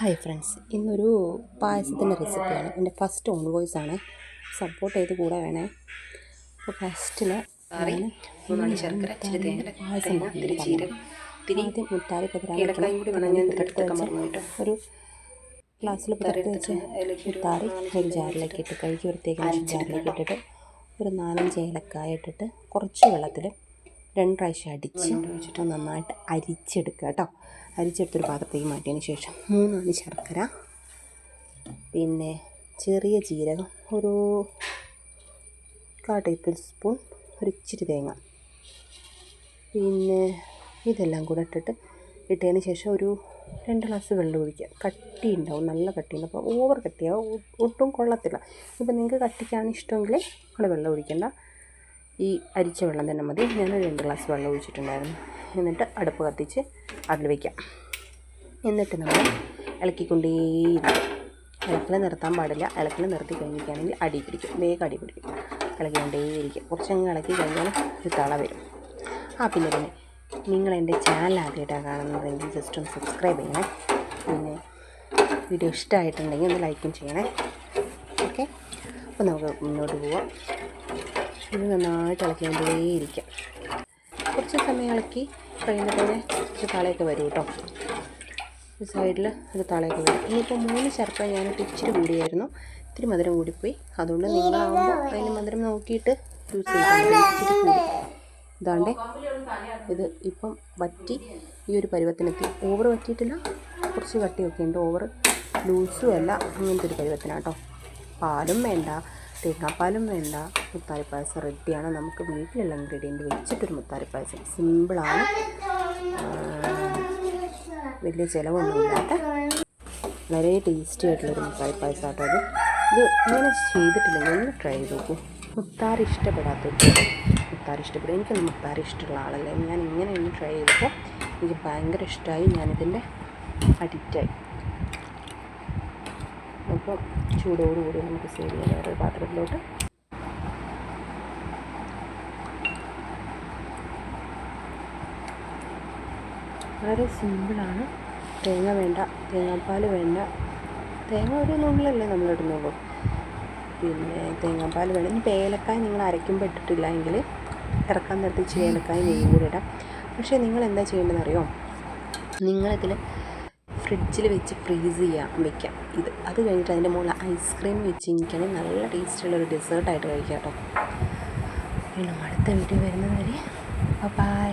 Hi friends ഇന്നൊരു പായസത്തിന്റെ റെസിപ്പിയാണ് എന്റെ ഫസ്റ്റ് ഓൺ വോയിസ് ആണ്. സപ്പോർട്ട് ചെയ്ത് കൂടെ വേണേ. അപ്പോൾ ഫസ്റ്റിൽ ആദ്യം കേട്ടോ ഒരു ഗ്ലാസ്സിൽ പുറത്ത് വെച്ച് മുട്ടാറി മുത്താറി ഒരു ജാറിലേക്ക് ഇട്ട് കഴുകി വൃത്തിയാക്കി ജാറിലേക്ക് ഇട്ടിട്ട്? ഒരു നാലഞ്ച് ഏലക്കായ ഇട്ടിട്ട് കുറച്ച് വെള്ളത്തിൽ രണ്ട് പ്രാവശ്യം അടിച്ച് വെച്ചിട്ട് നന്നായിട്ട് അരിച്ചെടുക്കുക കേട്ടോ. അരിച്ചെടുത്തൊരു പാത്രത്തേക്ക് മാറ്റിയതിന് ശേഷം മൂന്നാണ് ശർക്കര പിന്നെ ചെറിയ ജീരകം ഒരു കാ ടേബിൾ സ്പൂൺ ഒരു ഇച്ചിരി തേങ്ങ. പിന്നെ ഇതെല്ലാം കൂടെ ഇട്ടിട്ട് ഇട്ടതിന് ശേഷം ഒരു രണ്ട് ഗ്ലാസ് വെള്ളം ഒഴിക്കുക. കട്ടി ഉണ്ടാവും നല്ല കട്ടി ഉണ്ടാവും അപ്പോൾ ഓവർ കട്ടിയാവും ഒട്ടും കൊള്ളത്തില്ല. ഇപ്പം നിങ്ങൾക്ക് കട്ടിക്കാണ് ഇഷ്ടമെങ്കിൽ നിങ്ങൾ വെള്ളം ഒഴിക്കണ്ട. ഈ അരിച്ച വെള്ളം തന്നെ മതി. ഞാൻ രണ്ട് ഗ്ലാസ് വെള്ളം ഒഴിച്ചിട്ടുണ്ടായിരുന്നു. എന്നിട്ട് അടുപ്പ് കത്തിച്ച് അതിൽ വയ്ക്കാം എന്നിട്ട് നമ്മൾ ഇളക്കിക്കൊണ്ടേയിരിക്കും. ഇളക്കൽ നിർത്താൻ പാടില്ല. ഇളക്കൽ നിർത്തി കഴിഞ്ഞിരിക്കുകയാണെങ്കിൽ അടി പിടിക്കും. വേഗം അടി പിടിക്കും. ഇളക്കിക്കൊണ്ടേയിരിക്കും. കുറച്ചങ്ങ് ഇളക്കി കഴിഞ്ഞാൽ ഒരു തള വരും. ആ പിന്നെ പിന്നെ നിങ്ങൾ എന്റെ ചാനൽ ആദ്യമായിട്ടാണ് കാണുന്നതെങ്കിൽ ജസ്റ്റ് ഒന്ന് സബ്സ്ക്രൈബ് ചെയ്യണേ. പിന്നെ വീഡിയോ ഇഷ്ടമായിട്ടുണ്ടെങ്കിൽ ഒന്ന് ലൈക്കും ചെയ്യണേ. ഓക്കെ അപ്പോൾ നമുക്ക് മുന്നോട്ട് പോവാം. ഇത് നന്നായിട്ട് ഇളക്കിക്കൊണ്ടേയിരിക്കാം കുറച്ച് സമയം ഇളക്കി കഴിയുമ്പോഴത്തേന് കുറച്ച് താളയൊക്കെ വരും കേട്ടോ ഈ സൈഡിൽ ഒരു താളയൊക്കെ വരും. ഇനിയിപ്പോൾ മൂന്ന് ശർക്കര ഞാനിട്ട് ഇച്ചിരി കൂടിയായിരുന്നു. ഇത്തിരി മധുരം കൂടിപ്പോയി. അതുകൊണ്ട് നിങ്ങളാകുമ്പോൾ അതിന് മധുരം നോക്കിയിട്ട് യൂസ് കൂടി. ഇതാണ്ടേ ഇത് ഇപ്പം വറ്റി ഈ ഒരു പരുവത്തിനെത്തി. ഓവർ വറ്റിയിട്ടില്ല കുറച്ച് കട്ടിയൊക്കെ ഉണ്ട്. ഓവർ ലൂസും അല്ല അങ്ങനത്തെ ഒരു പരുവത്തിനാട്ടോ പാലും വേണ്ട. തേങ്ങാപ്പാലും വേണ്ട. മുത്താരി പായസം റെഡിയാണ് നമുക്ക് വീട്ടിലുള്ള ഇൻഗ്രീഡിയന്റ് വെച്ചിട്ടൊരു മുത്താരി പായസം സിമ്പിളാണ് വലിയ ചിലവൊന്നുമില്ലാത്ത വളരെ ടേസ്റ്റി ആയിട്ടുള്ളൊരു മുത്താരി പായസം കേട്ടോ അത് ഇത് ഇങ്ങനെ ചെയ്തിട്ടില്ലെങ്കിൽ ഒന്ന് ട്രൈ നോക്കൂ മുത്താരി ഇഷ്ടപ്പെടാത്ത മുത്താരി ഇഷ്ടപ്പെടും. എനിക്കൊന്നും മുത്താരി ഇഷ്ടമുള്ള ആളല്ലേ. ഞാൻ ഇങ്ങനെ ഒന്ന് ട്രൈ ചെയ്തപ്പോൾ എനിക്ക് ഭയങ്കര ഇഷ്ടമായി. ഞാനിതിന്റെ അഡിക്റ്റായി അപ്പോൾ ചൂടോടുകൂടി നമുക്ക് സേവ് ചെയ്യാം വേറൊരു പാത്രത്തിലോട്ട്. വളരെ സിമ്പിളാണ് തേങ്ങ വേണ്ട തേങ്ങാപ്പാൽ വേണ്ട. തേങ്ങ ഒരു നുള്ളിലല്ലേ നമ്മൾ ഇടുന്നുള്ളൂ പിന്നെ തേങ്ങാപ്പാൽ വേണം. ഇനി ഏലക്കായ നിങ്ങൾ അരയ്ക്കുമ്പോൾ ഇട്ടിട്ടില്ല എങ്കിൽ ഇറക്കാൻ നിർത്തിച്ച് ഏലക്കായ നെയ്യും കൂടി ഇടാം. പക്ഷേ നിങ്ങൾ എന്താ ചെയ്യേണ്ടതെന്ന് അറിയോ നിങ്ങളിതിൽ ഫ്രിഡ്ജിൽ വെച്ച് ഫ്രീസ് ചെയ്യാം വെക്കാം. ഇത് അത് കഴിഞ്ഞിട്ട് അതിന്റെ മുകളിൽ ഐസ്ക്രീം വെച്ച് എനിക്കാണെങ്കിൽ നല്ല ടേസ്റ്റുള്ളൊരു ഡെസേർട്ടായിട്ട് കഴിക്കാം കേട്ടോ. അടുത്ത വീഡിയോ വരുന്നത് വരെ ബൈ